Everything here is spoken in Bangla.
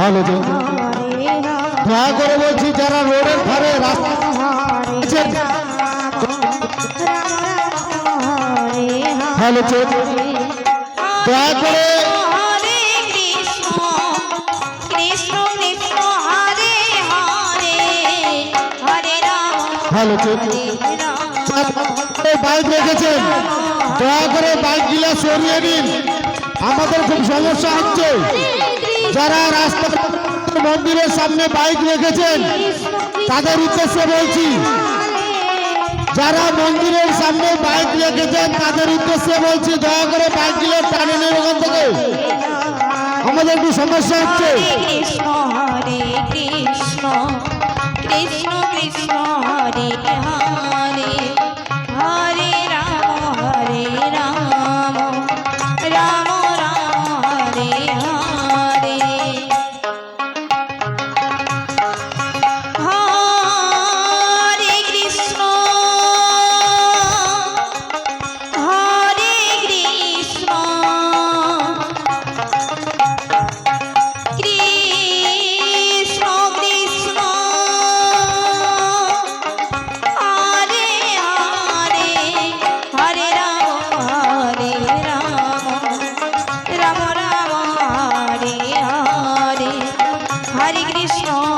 হরে দয়া করে বলছি যারা রোডের ধারে রাস্তা দয়া করে ভালো বাইক রেখেছেন। দয়া করে বাইকগুলো সরিয়ে দিন আমাদের খুব সমস্যা হচ্ছে। যারা রাস্তা মন্দিরের সামনে বাইক রেখেছেন, তাদের উদ্দেশ্যে বলছি, যারা মন্দিরের সামনে বাইক রেখেছেন, তাদের উদ্দেশ্যে বলছি, দয়া করে বাইকগুলো টানে নেন ওখান থেকে। আমাদের একটু সমস্যা হচ্ছে। কৃষ্ণ কৃষ্ণ কৃষ্ণ কৃষ্ণ। strong.